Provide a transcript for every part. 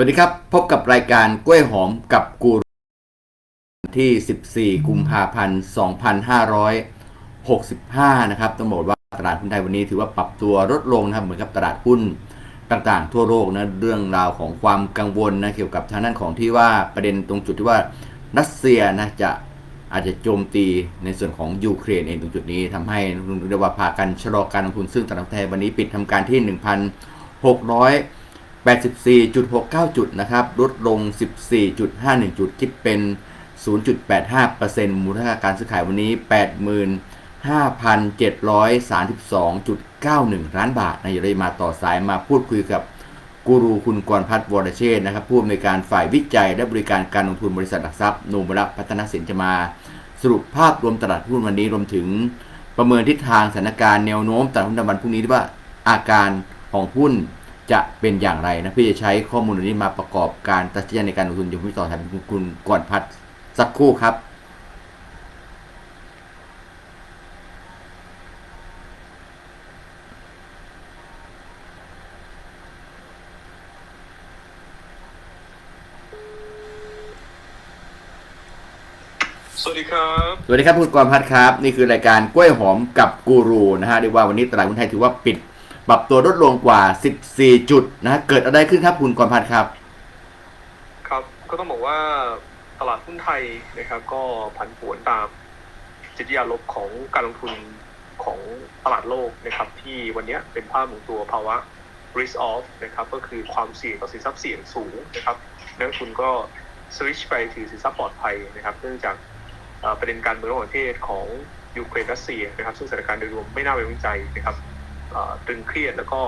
สวัสดีครับ พบกับรายการกล้วยหอมกับกูรูที่ 14 กุมภาพันธ์ 2565 นะครับต้องบอกว่าตลาดหุ้นไทยวันนี้ถือว่าปรับตัวลดลงนะครับเหมือนกับตลาดหุ้นต่างๆ ทั่วโลกนะเรื่องราวของความกังวลนะเกี่ยวกับทางด้านของที่ว่าประเด็นตรงจุดที่ว่ารัสเซียนะจะอาจจะโจมตีในส่วนของยูเครนเองตรงจุดนี้ทำให้เรียกว่าพากันชะลอการลงทุนซึ่งตลาดไทยวันนี้ปิดทำการที่ 1,600 84.69 จุดนะครับลดลง 14.51 จุด คิดเป็น 0.85%มูลค่าการซื้อขายวันนี้ 85,732.91 ล้านบาทนะอย่าได้มาต่อสายมาพูดคุยกับกูรูคุณกรพัฒน์วรเชษ์นะครับผู้อำนวยการฝ่ายวิจัยและบริการการลงทุนบริษัทหลักทรัพย์โนมระพัฒนสินจะมา สรุปภาพรวมตลาดหุ้นวันนี้รวมถึงประเมินทิศทางสถานการณ์แนวโน้มตลาดหุ้นในวันพรุ่งนี้ว่าอาการของหุ้น จะเป็นอย่างไรนะพี่จะใช้ข้อมูลเหล่านี้มาประกอบการตัดสินใจในการลงทุนอยู่ที่ต่อทางคุณก่อนพัดสักครู่ครับสวัสดีครับ สวัสดีครับคุณกรพัดครับ นี่คือรายการกล้วยหอมกับกูรูนะฮะเรียกว่าวันนี้ตลาดหุ้นไทยถือว่าปิด ปรับตัวลดลงกว่า 14 จุดนะฮะเกิดอะไรขึ้นครับคุณกรพัดครับ ครับก็ต้องบอกว่าตลาดหุ้นไทยนะครับ ก็ผันผวนตามจิตวิทยาลบของการลงทุนของตลาดโลกนะครับ ที่วันนี้เป็นภาพของตัวภาวะ risk off นะครับ ก็คือความเสี่ยงต่อสินทรัพย์เสี่ยงสูงนะครับนักลงทุนก็สวิชไปถือสินทรัพย์ปลอดภัยนะครับ เนื่องจากประเด็นการเมืองระหว่างประเทศของยูเครนรัสเซียนะครับ ซึ่งสถานการณ์โดยรวมไม่น่าไว้วางใจนะครับ ตึงเครียดแล้วก็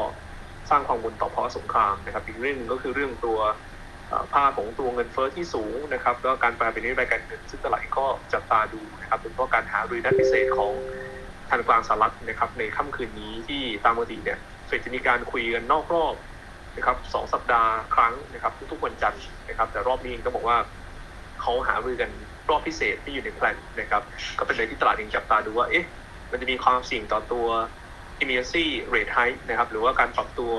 สร้างความกังวลต่อภาวะสงครามนะครับ อีกเรื่องหนึ่งก็คือเรื่องตัวภาพของตัวเงินเฟ้อที่สูงนะครับแล้วก็การแปลเป็นนโยบายการเงินซึ่งตลาดก็จับตาดูนะครับโดยเฉพาะการหารือนัดพิเศษของธนาคารสหรัฐนะครับในค่ำคืนนี้ที่ตามปกติเนี่ยเฟดจะมีการคุยกันนอกรอบนะครับสองสัปดาห์ครั้งนะครับทุกๆวันจันทร์นะครับ แต่รอบนี้ก็บอกว่าเขาหารือกันรอบพิเศษที่อยู่ในแพลนนะครับ ก็เป็นอะไรที่ตลาดเองจับตาดูว่าเอ๊ะมันจะมีความเสี่ยงต่อตัว immediacy rate hike นะครับหรือว่าการปรับตัว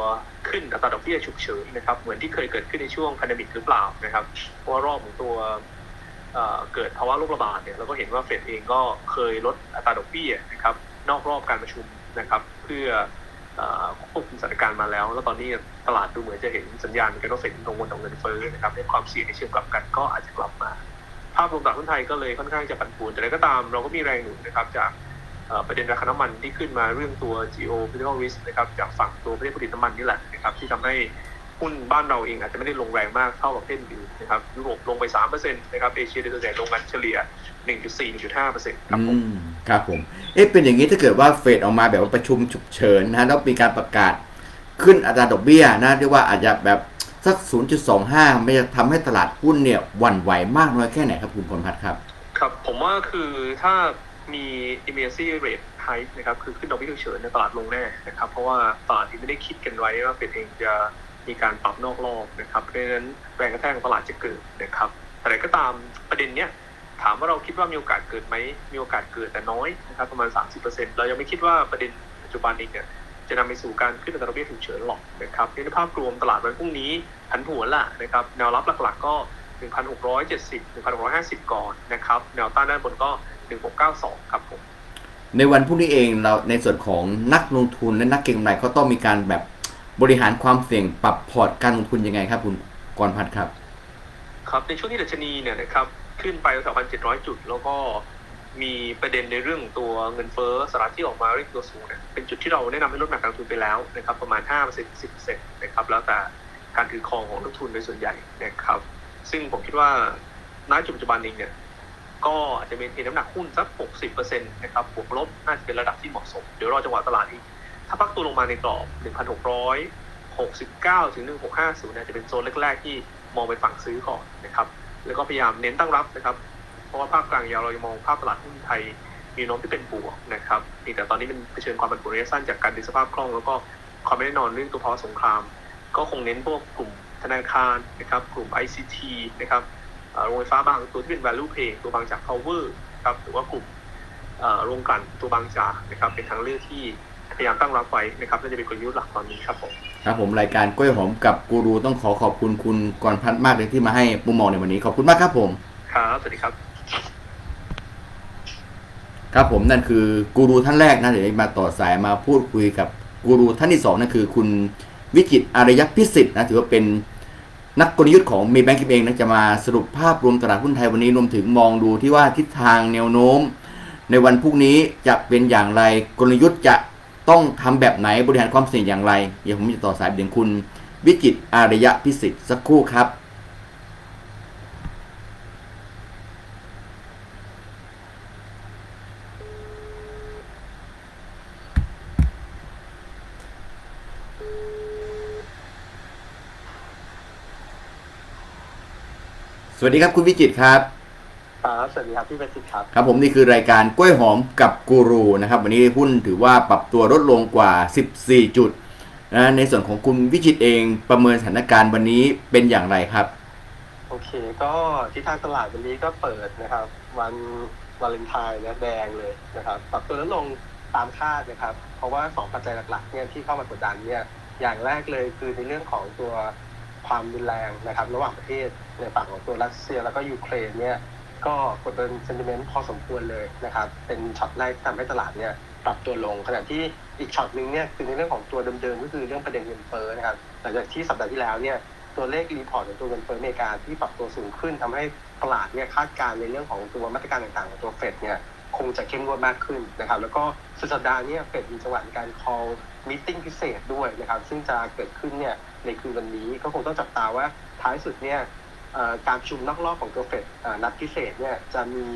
ขึ้นอัตราดอกเบี้ยฉุกเฉินนะครับเหมือนที่เคยเกิดขึ้นในช่วงพันธมิกหรือเปล่านะครับเพราะรอบของตัวเเกิดภาวะโรคระบาดเนี่ยเราก็เห็นว่าเฟดเองก็เคยลดอัตราดอกเบี้ยนะครับนอกรอบการประชุมนะครับเพื่อควบคุมสถานการณ์มาแล้ว แล้วตอนนี้ตลาดดูเหมือนจะเห็นสัญญาณเหมือนกันว่เฟดกังวลต่อเงินเฟ้อนะครับในความเสี่ยงในเชิงกลับกันก็อาจจะกลับมา ภาพรวมตลาดหุ้นไทยก็เลยค่อนข้างจะผันผวนแต่ก็ตามเราก็มีแรงหนุนนะครับจาก ประเด็นราคาน้ำมันที่ขึ้นมาเรื่องตัว geopolitical risk นะครับจากฝั่งตัวประเทศผลิตน้ำมันนี่แหละนะครับที่ทำให้หุ้นบ้านเราเองอาจจะไม่ได้ลงแรงมากเท่ากับประเทศอื่นนะครับยุโรปลงไป3%นะครับเอเชียโดยส่วนใหญ่ลงกันเฉลี่ย 1.4-1.5%ครับผมอืมครับผมเอ๊ะเป็นอย่างนี้ถ้าเกิดว่าเฟดออกมาแบบว่าประชุมฉุกเฉินนะฮะแล้วมีการประกาศขึ้นอัตราดอกเบี้ยนะเรียกว่าอาจจะแบบสัก 0.25 ไม่จะทำให้ตลาดหุ้นเนี่ยหวั่นไหวมากน้อยแค่ไหนครับคุณพลพัฒน์ครับ ครับผมว่าคือถ้า มี immediacy rate hike นะครับ คือขึ้นดอกเบี้ยฉุกเฉินในยตลาดลงแน่นะครับ เพราะว่าตลาดที่ไม่ได้คิดกันไว้ว่าเฟดเองจะมีการปรับนอกรอบนะครับ เพราะฉะนั้นแรงกระแทกของตลาดจะเกิดนะครับ แต่อะไรก็ตามประเด็นเนี้ยถามว่าเราคิดว่ามีโอกาสเกิดไหม มีโอกาสเกิดแต่น้อยนะครับประมาณ 30%เรายังไม่คิดว่าประเด็นปัจจุบันเองเนี่ยจะนำไปสู่การขึ้นอัตราดอกเบี้ยฉุกเฉินหรอกนะครับในภาพรวมตลาดวันพรุ่งนี้ผันผวนละนะครับ แนวรับหลักๆก็ 1,670 1,650 ก่อนนะครับ แนวต้านด้านบนก็ 1692 ครับผม ในวันพรุ่งนี้เองเราในส่วนของนักลงทุนและนักเก็งกำไรเขาต้องมีการแบบบริหารความเสี่ยงปรับพอร์ตการลงทุนยังไงครับคุณกรพัฒน์ครับ ครับในช่วงที่ดัชนีเนี่ยนะครับขึ้นไปแถว1,700 จุด แล้วก็มีประเด็นในเรื่องของตัวเงินเฟ้อสหรัฐที่ออกมาเรียกตัวสูงเนี่ยเป็นจุดที่เราแนะนำให้ลดหนักการลงทุนไปแล้วนะครับประมาณ5% 10%นะครับแล้วแต่การถือครองของนักลงทุนโดยส่วนใหญ่นะครับ ซึ่งผมคิดว่าณจุดปัจจุบันเองเนี่ย ก็อาจจะเป็นเทน้ำหนักหุ้นสัก 60%นะครับบวกลบน่าจะเป็นระดับที่เหมาะสม เดี๋ยวรอจังหวะตลาดอีก ถ้าพักตัวลงมาในกรอบ 1,669 ถึง 1,650เนี่ยจะเป็นโซนแรกๆที่มองไปฝั่งซื้อก่อนนะครับ แล้วก็พยายามเน้นตั้งรับนะครับ เพราะว่าภาพกลางยาวเรายังมองภาพตลาดหุ้นไทยมีนวโน้มที่เป็นบวกนะครับแต่ตอนนี้เป็นเผชิญความผันผวนระยะสั้นจากการดึงสภาพคล่องแล้วก็ความไม่แน่นอนเรื่องตัวภาวะสงคราม ก็คงเน้นพวกกลุ่มธนาคารนะครับ กลุ่ม ICT นะครับ โรงไฟฟ้าบางตัวที่เป็น value play ตัวบางจาก power ครับหรือว่ากลุ่มเอ่อโรงกลั่นตัวบางจากนะครับเป็นทางเลือกที่พยายามตั้งรับไว้นะครับน่าจะเป็นกลยุทธ์หลักตอนนี้ครับผมครับผมรายการกล้วยหอมกับกูรูต้องขอขอบคุณคุณกรพัฒน์มากเลยที่มาให้มุมมองในวันนี้ขอบคุณมากครับผมครับสวัสดีครับ ครับผมนั่นคือกูรูท่านแรกนะเดี๋ยวมาต่อสายมาพูดคุยกับกูรูท่านที่สองนั่นคือ คุณวิจิตรอารยพิสิทธิ์นะถือว่าเป็น นักกลยุทธ์ของมีแบงก์เองนะจะมาสรุปภาพรวมตลาดหุ้นไทยวันนี้รวมถึงมองดูที่ว่าทิศทางแนวโน้ม ในวันพรุ่งนี้จะเป็นอย่างไรกลยุทธ์จะต้องทำแบบไหนบริหารความเสี่ยงอย่างไร เดี๋ยวผมจะต่อสายเดี๋ยวคุณ วิจิตอารยะพิสิทธิ์สักครู่ครับ สวัสดีครับคุณวิจิตรครับ ครับสวัสดีครับพี่ประสิทธิ์ครับ ครับผมนี่คือรายการกล้วยหอมกับกูรูนะครับ วันนี้หุ้นถือว่าปรับตัวลดลงกว่า 14 จุดนะในส่วนของคุณวิจิตรเองประเมินสถานการณ์วันนี้เป็นอย่างไรครับ โอเค ก็ทิศทางตลาดวันนี้ก็เปิดนะครับ วันวาเลนไทน์นะแดงเลยนะครับ ปรับตัวลดลงตามคาดนะครับ เพราะว่าสองปัจจัยหลักๆเนี่ยที่เข้ามากดดันเนี่ยอย่างแรกเลยคือในเรื่องของตัว ความรุนแรงนะครับ ระหว่างประเทศในฝั่งของตัวรัสเซีย แล้วก็ยูเครนเนี่ยก็กดดันเซนติเมนต์พอสมควรเลยนะครับ เป็นช็อตแรกที่ทำให้ตลาดเนี่ยปรับตัวลงขณะที่อีกช็อตหนึ่งเนี่ยคือในเรื่องของตัวเดิมๆก็คือเรื่องประเด็นเงินเฟ้อนะครับหลังจากที่สัปดาห์ที่แล้วเนี่ยตัวเลขรีพอร์ตของตัวเงินเฟ้ออเมริกาที่ปรับตัวสูงขึ้นทำให้ตลาดเนี่ยคาดการณ์ในเรื่องของตัวมาตรการต่างๆของตัวเฟดเนี่ย งจะเข้มงวดมากขึ้นนะครับ แล้วก็สุดสัปดาห์นี้เฟดมีจังหวะในการ call meeting พิเศษด้วยนะครับ ซึ่งจะเกิดขึ้นเนี่ยในคืนวันนี้ก็คงต้องจับตาว่าท้ายสุดเนี่ยการประชุมนอกรอบของตัวเฟดนัดพิเศษเนี่ยจะมี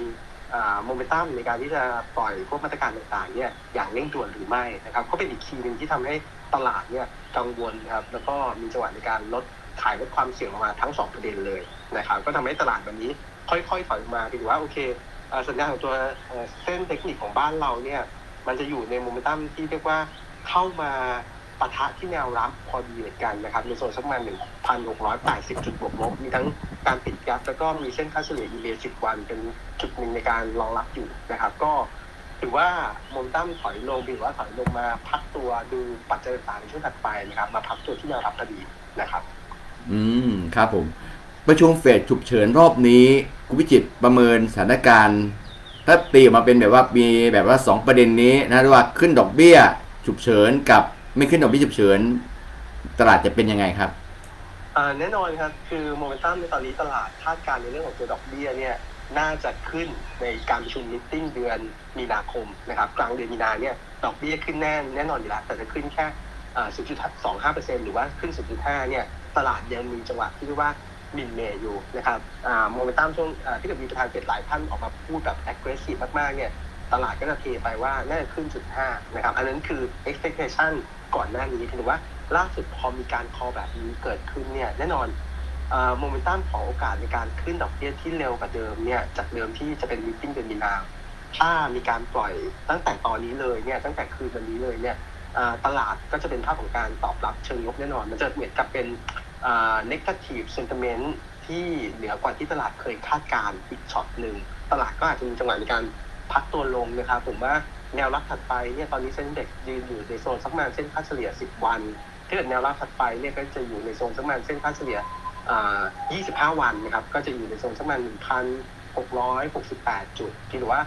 โมเมนตัมในการที่จะปล่อยพวกมาตรการต่างๆเนี่ยอย่างเร่งด่วนหรือไม่นะครับ ก็เป็นอีกคีย์หนึ่งที่ทำให้ตลาดเนี่ยกังวลครับแล้วก็มีจังหวะในการลดขายลดความเสี่ยงออกมาทั้งสองประเด็นเลยนะครับ ก็ทำให้ตลาดวันนี้ค่อยๆถอยออกมาถือว่าโอเค สัญญาณของตัวเส้นเทคนิคของบ้านเราเนี่ย มันจะอยู่ในโมเมนตัมที่เรียกว่าเข้ามาปะทะที่แนวรับพอดีเหมือนกันนะครับในโซนสักประมาณ1,680 จุดบวกลบมีทั้งการปิดยับแล้วก็มีเส้นค่าเฉลี่ย EMA 10 วันเป็นจุดหนึ่งในการรองรับอยู่นะครับ ก็ถือว่าโมเมนตัมถอยลงหรือว่าถอยลงมาพักตัวดูปัจจัยต่างๆในช่วงถัดไปนะครับ มาพักตัวที่แนวรับพอดีนะครับ อืมครับผม ประชุมเฟดฉุกเฉินรอบนี้คุณวิจิตประเมินสถานการณ์ ถ้าตีออกมาเป็นแบบว่ามีแบบว่าสองประเด็นนี้นะว่าขึ้นดอกเบี้ยฉุกเฉินกับไม่ขึ้นดอกเบี้ยฉุกเฉิน ตลาดจะเป็นยังไงครับแน่นอนครับคือโมเมนตัมในตอนนี้ตลาดคาดการณ์ในเรื่องของตัวดอกเบี้ยเนี่ยน่าจะขึ้นในการประชุมมิ팅เดือนมีนาคมนะครับกลางเดือนมีนาเนี่ยดอกเบี้ยขึ้นแน่แน่นอนอยู่แล้วแต่จะขึ้นแค่อ่า0.25%หรือว่าขึ้น 0.5 เนี่ยตลาดยังมีจังหวะที่เรียกว่า มินเมย์อยู่นะครับอ่าโมเมนตัมช่วงที่เกิดมีประธานเฟดหลายท่านออกมาพูดแบบ aggressive มากๆเนี่ยตลาดก็จะเทไปว่าน่าจะขึ้น0.5นะครับ อันนั้นคือ expectation ก่อนหน้านี้ถือว่าล่าสุดพอมีการ call แบบนี้เกิดขึ้นเนี่ยแน่นอนโมเมนตัมของโอกาสในการขึ้นดอกเบี้ยที่เร็วกว่าเดิมเนี่ยจากเดิมที่จะเป็นมิ팅เดือนมีนาถ้ามีการปล่อยตั้งแต่ตอนนี้เลยเนี่ยตั้งแต่คืนวันนี้เลยเนี่ยตลาดก็จะเป็นภาพของการตอบรับเชิงลบแน่นอน มันจะเหมือนกับเป็น negative sentiment ที่เหนือกว่าที่ตลาดเคยคาดการณ์อีกช็อตหนึ่งตลาดก็อาจจะมีจังหวะในการพักตัวลงนะครับ ผมว่าแนวรับถัดไปเนี่ยตอนนี้เส้นเด็กยืนอยู่ในโซนสักประมาณเส้นค่าเฉลี่ย 10 วันถ้าเกิดแนวรับถัดไปเนี่ยก็จะอยู่ในโซนสักประมาณเส้นค่าเฉลี่ย 25 วันนะครับ ก็จะอยู่ในโซนสักประมาณ 1,668 จุดที่ถือว่า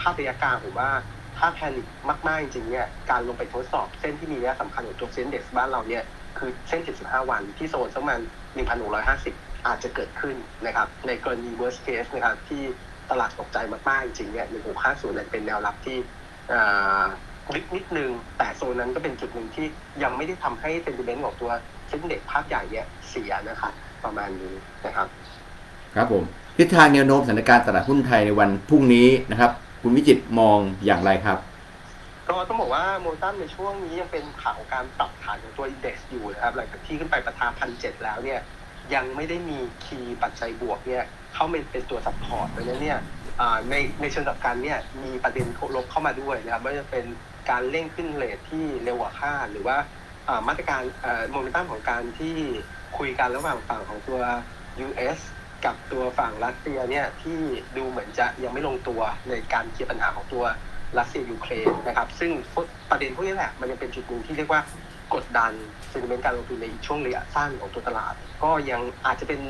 ภาพระยะกลางผมว่าถ้าแพนิคมาก ๆ จริงๆเนี่ยการลงไปทดสอบเส้นที่มีนัยสำคัญของตัวเส้นเด็กบ้านเราเนี่ย คือเส้น 75 วันที่โซนสักประมาณ1,650 อาจจะเกิดขึ้นนะครับ ในกรณี worst case นะครับที่ตลาดตกใจมากๆ จริงเนี่ย1650เนี่ยเป็นแนวรับที่อ่าลึกนิดนึง แต่โซนนั้นก็เป็นจุดหนึ่งที่ยังไม่ได้ทำให้เซนติเมนต์ของตัวเส้นเด็กภาพใหญ่เนี่ยเสียนะครับประมาณนี้นะครับ ครับผมทิศทางแนวโน้มสถานการณ์ตลาดหุ้นไทยในวันพรุ่งนี้นะครับ คุณวิจิตมองอย่างไรครับ ก็ต้องบอกว่าโมตัมในช่วงนี้ยังเป็นข่าวการปรับฐานของตัวอินเด็กซ์อยู่นะครับหลังจากที่ขึ้นไปประทาพันเจ็ดแล้วเนี่ยยังไม่ได้มีคีย์ปัจจัยบวกเนี่ยเข้ามาเป็นตัวซัพพอร์ตดังนั้นเนี่ยในในเชิงกับกันเนี่ยมีประเด็นลบเข้ามาด้วยนะครับไม่ว่าจะเป็นการเร่งขึ้นเลทที่เร็วกว่าคาดหรือว่าอ่ามาตรการโมเมนตัมของการที่คุยกันระหว่างฝั่งของตัว US กับตัวฝั่งรัสเซียเนี่ยที่ดูเหมือนจะยังไม่ลงตัวในการเคลียร์ปัญหาของตัว รัสเซียยูเครนนะครับ ซึ่งประเด็นพวกนี้แหละมันยังเป็นจุดหนึ่งที่เรียกว่ากดดันเซนิเมนต์การลงทุนในช่วงระยะสั้นของตัวตลาด ก็ยังอาจจะเป็น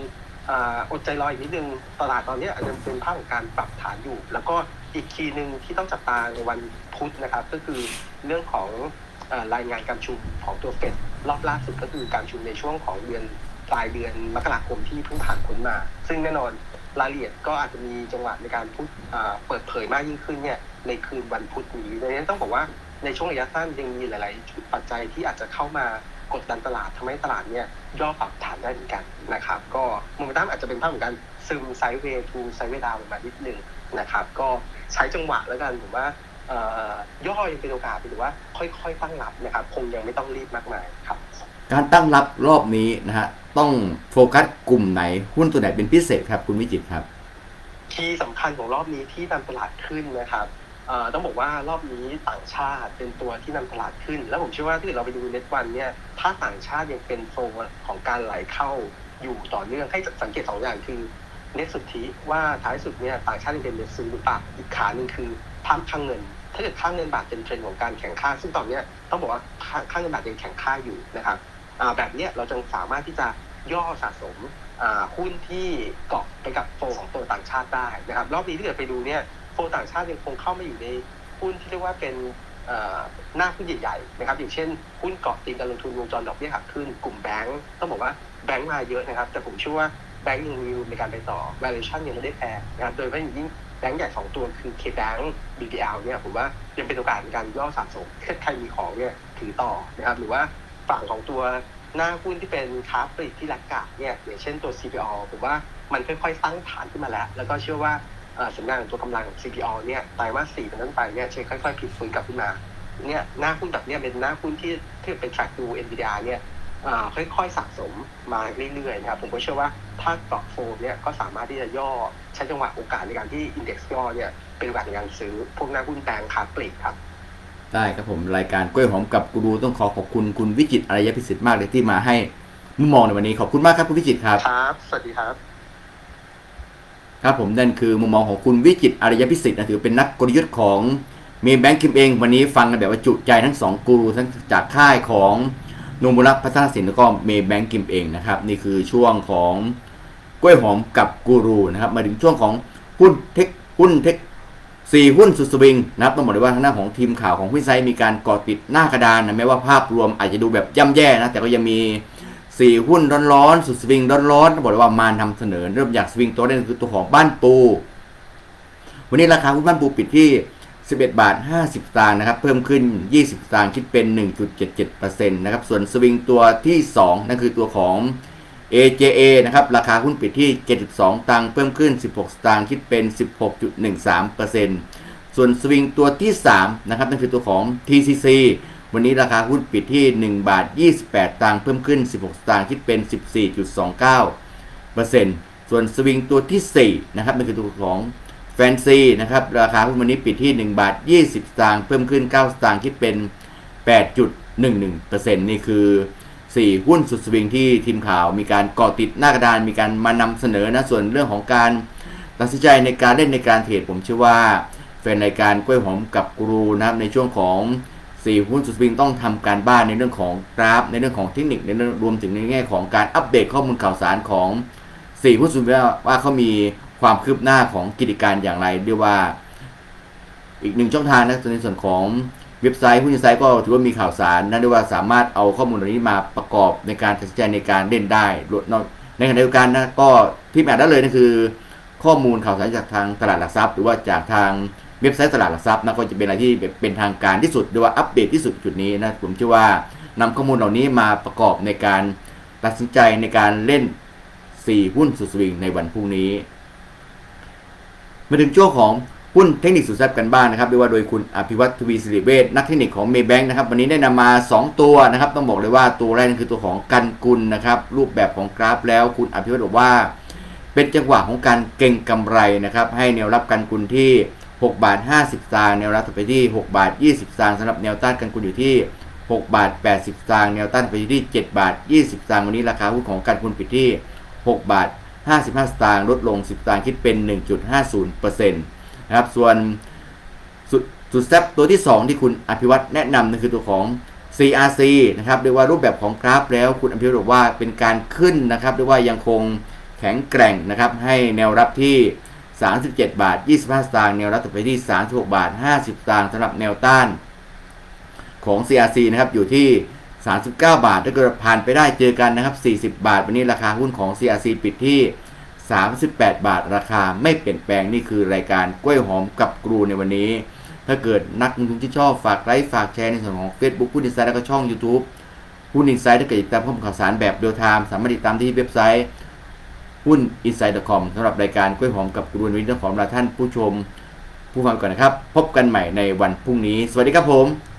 อดใจรออีกนิดนึงตลาดตอนนี้อาจจะเป็นภาพของการปรับฐานอยู่ แล้วก็อีกคีย์หนึ่งที่ต้องจับตาในวันพุธนะครับ ก็คือเรื่องของรายงานการชุมของตัวเฟดรอบล่าสุดก็คือการชุมในช่วงของเดือนปลายเดือนมกราคมที่เพิ่งผ่านพ้นมา ซึ่งแน่นอน รายละเอียดก็อาจจะมีจังหวะในการพูดเปิดเผยมากยิ่งขึ้นเนี่ยในคืนวันพุธนี้ดังนั้นต้องบอกว่าในช่วงระยะสั้นยังมีหลายๆปัจจัยที่อาจจะเข้ามากดดันตลาดทำให้ตลาดเนี่ยย่อปรับฐานได้เหมือนกันนะครับ ก็โมเมนตัมอาจจะเป็นภาพของการซึมไซด์เวย์ทูไซด์เวดาวมานิดนึงนะครับ ก็ใช้จังหวะแล้วกันผมว่าย่อยังเป็นโอกาสหรือว่าค่อยๆตั้งรับนะครับ คงยังไม่ต้องรีบมากมายครับ การตั้งรับรอบนี้นะฮะต้องโฟกัสกลุ่มไหนหุ้นตัวไหนเป็นพิเศษครับ คุณวิจิตครับ ที่สำคัญของรอบนี้ที่นำตลาดขึ้นนะครับต้องบอกว่ารอบนี้ต่างชาติเป็นตัวที่นำตลาดขึ้น แล้วผมเชื่อว่าถ้าเกิดเราไปดูเน็ตวันเนี่ยถ้าต่างชาติยังเป็นโซนของการไหลเข้าอยู่ต่อเนื่องให้สังเกตสองอย่างคือเน็ตสุทธิว่าท้ายสุดเนี่ยต่างชาติยังเป็นเน็ตซื้อหรือเปล่าอีกขาหนึ่งคือภาพค่างเงิน ถ้าเกิดค่างเงินบาทเป็นเทรนด์ของการแข่งค่าซึ่งตอนเนี้ยต้องบอกว่าค่างเงินบาทยังแข่งค่าอยู่นะครับ แบบนี้เราจึงสามารถที่จะย่อสะสมหุ้นที่เกาะไปกับโฟของตัวต่างชาติได้นะครับ รอบนี้ถ้าเกิดไปดูเนี่ยโฟต่างชาติยังคงเข้ามาอยู่ในหุ้นที่เรียกว่าเป็นหน้าหุ้นใหญ่ๆนะครับ อย่างเช่นหุ้นเกาะตีมการลงทุนวงจรดอกเบี้ยขาขึ้นกลุ่มแบงก์ต้องบอกว่าแบงก์มาเยอะนะครับ แต่ผมเชื่อว่าแบงก์ยังมีในการไปต่อ valuation ยังไม่ได้แพงนะครับโดยเฉพาะอย่างยิ่งแบงก์ใหญ่สองตัวคือ K-Bank BBL เนี่ยผมว่ายังเป็นโอกาสในการย่อสะสมถ้าใครมีของเนี่ยถือต่อนะครับหรือว่า ฝั่งของตัวหน้าหุ้นที่เป็นค้าปลีกที่รักกาเนี่ยอย่างเช่นตัว CPO ผมว่ามันค่อยๆสร้างฐานขึ้นมาแล้ว แล้วก็เชื่อว่าสัญญาณของตัวกำลังของ CPO เนี่ยไตรมาสสี่เป็นต้นไปเนี่ยจะค่อยๆพลิกฟื้นกลับขึ้นมาเนี่ยหน้าหุ้นแบบเนี้ยเป็นหน้าหุ้นที่ที่เป็น track ดู NVIDIA เนี่ยค่อยๆสะสมมาเรื่อยๆนะครับผมก็เชื่อว่าถ้าเกาะโฟมเนี่ยก็สามารถที่จะย่อใช้จังหวะโอกาสในการที่ index ย่อเนี่ยเป็นโอกาสในการซื้อพวกหน้าหุ้นแบงค์ค้าปลีกครับ ได้ครับผมรายการกล้วยหอมกับกูรูต้องขอขอบคุณคุณวิจิตรอารยพิสิทธิ์มากเลยที่มาให้มุมมองในวันนี้ขอบคุณมากครับคุณวิจิตรครับ ครับ สวัสดีครับ ครับผมนั่นคือมุมมองของคุณวิจิตรอารยพิสิทธิ์นะถือเป็นนักกลยุทธ์ของเมย์แบงค์คิมเอง วันนี้ฟังกันแบบว่าจุใจทั้งสองกูรูทั้งจากค่ายของโนมุระพัฒนสินแล้วก็เมย์แบงค์คิมเองนะครับ นี่คือช่วงของกล้วยหอมกับกูรูนะครับ มาถึงช่วงของหุ้นเทคหุ้นเทค สี่หุ้นสุดสวิงนะครับต้องบอกเลยว่าทางหน้านของทีมข่าวของหุ้นไซต์มีการเกาะติดหน้ากระดานนะแม้ว่าภาพรวมอาจจะดูแบบย่ำแย่นะแต่ก็ยังมีสี่หุ้นร้อนๆสุดสวิงร้อนๆต้องบอกเลยว่ามานำเสนอเริ่มจากสวิงตัวแรกคือตัวของบ้านปู วันนี้ราคาหุ้นบ้านปูปิดที่ 11 บาท 50สตางค์นะครับเพิ่มขึ้น 20สตางค์คิดเป็น 1.77%นะครับส่วนสวิงตัวที่ 2 นั่นคือตัวของ AJA นะครับราคาหุ้นปิดที่ 72 ตังค์เพิ่มขึ้น 16 สตางค์คิดเป็น 16.13%ส่วนสวิงตัวที่ 3 นะครับนั่นคือตัวของ TCC วันนี้ราคาหุ้นปิดที่ 1 บาท 28 ตังค์เพิ่มขึ้น 16 สตางค์คิดเป็น 14.29%ส่วนสวิงตัวที่ 4 นะครับนั่นคือตัวของแฟนซีนะครับราคาหุ้นวันนี้ปิดที่ 1 บาท 20 สตางค์เพิ่มขึ้น 9 สตางค์คิดเป็น 8.11%นี่คือ 4 หุ้นสุดสวิงที่ทีมข่าวมีการเกาะติดหน้ากระดานมีการมานำเสนอนะส่วนเรื่องของการตัดสินใจในการเล่นในการเทรดผมเชื่อว่าแฟนรายการกล้วยหอมกับกรูนะครับในช่วงของสี่หุ้นสุดสวิงต้องทำการบ้านในเรื่องของกราฟ ในเรื่องของเทคนิคในเรื่องรวมถึงในแง่ของการอัปเดตข้อมูลข่าวสารของสี่หุ้นสุดสวิงว่าว่าเขามีความคืบหน้าของกิจการอย่างไรเรียกว่า อีกหนึ่งช่องทางนะในส่วนของ เว็บไซต์หุ้นไซต์ก็ถือว่ามีข่าวสารนั่นเรียกว่าสามารถเอาข้อมูลเหล่านี้มาประกอบในการตัดสินใจในการเล่นได้ในขณะเดียวกันนะก็ที่แอดได้เลยนั่นคือ ข้อมูลข่าวสารจากทางตลาดหลักทรัพย์ หรือว่าจากทางเว็บไซต์ตลาดหลักทรัพย์นะก็จะเป็นอะไรที่เป็นทางการที่สุดหรือว่าอัปเดตที่สุดจุดนี้นะผมเชื่อว่านำข้อมูลเหล่านี้มาประกอบในการตัดสินใจในการเล่น 4 หุ้นสุดสวิงในวันพรุ่งนี้ มาถึงช่วงของ หุ้นเทคนิคสุดแซ่บกันบ้างนะครับด้วยว่าโดยคุณอภิวัตทวีสิริเวชนักเทคนิคของเมย์แบงค์นะครับวันนี้ได้นำมา 2 ตัวนะครับ ต้องบอกเลยว่าตัวแรกนั่นคือตัวของกันกุลนะครับ รูปแบบของกราฟแล้วคุณอภิวัตบอกว่า เป็นจังหวะของการเก็งกำไรนะครับ ให้แนวรับกันกุลที่ 6 บาท 50สตางค์แนวรับไปที่ 6 บาท 20สตางค์สำหรับแนวต้านกันกุลอยู่ที่ 6 บาท 80สตางค์แนวต้านไปที่ 7 บาท 20สตางค์วันนี้ราคาหุ้นของกันกุลปิดที่ 6 บาท 55 สตางค์ลดลง 10 สตางค์คิดเป็น 1.50%นะครับ ส่วนสุดสุดแซบตัวที่ 2 ที่คุณอภิวัตแนะนำนั่นคือตัวของ CRC นะครับเรียกว่ารูปแบบของกราฟแล้วคุณอภิวัตบอกว่าเป็นการขึ้นนะครับเรียกว่ายังคงแข็งแกร่งนะครับ ให้แนวรับที่ 37 บาท 25 สตางค์แนวรับต่อไปที่ 36 บาท 50 สตางค์สำหรับแนวต้านของ CRC นะครับอยู่ที่ 39 บาทถ้าเกิดผ่านไปได้เจอกันนะครับ 40 บาท วันนี้ราคาหุ้นของ CRC ปิดที่ 38 บาทราคาไม่เปลี่ยนแปลงนี่คือรายการกล้วยหอมกับกรูในวันนี้ ถ้าเกิดนักลงทุนที่ชอบฝากไลค์ฝากแชร์ในส่วนของ Facebook หุ้นอินไซด์แล้วก็ช่อง YouTube หุ้นอินไซด์ถ้าเกิดติดตามข้อมูลข่าวสารแบบเรียลไทม์สามารถติดตามที่เว็บไซต์หุ้น insider.com สำหรับรายการกล้วยหอมกับกรูวันนี้ต้องขอลาท่านผู้ชม ผู้ฟังก่อนนะครับ พบกันใหม่ในวันพรุ่งนี้ สวัสดีครับผม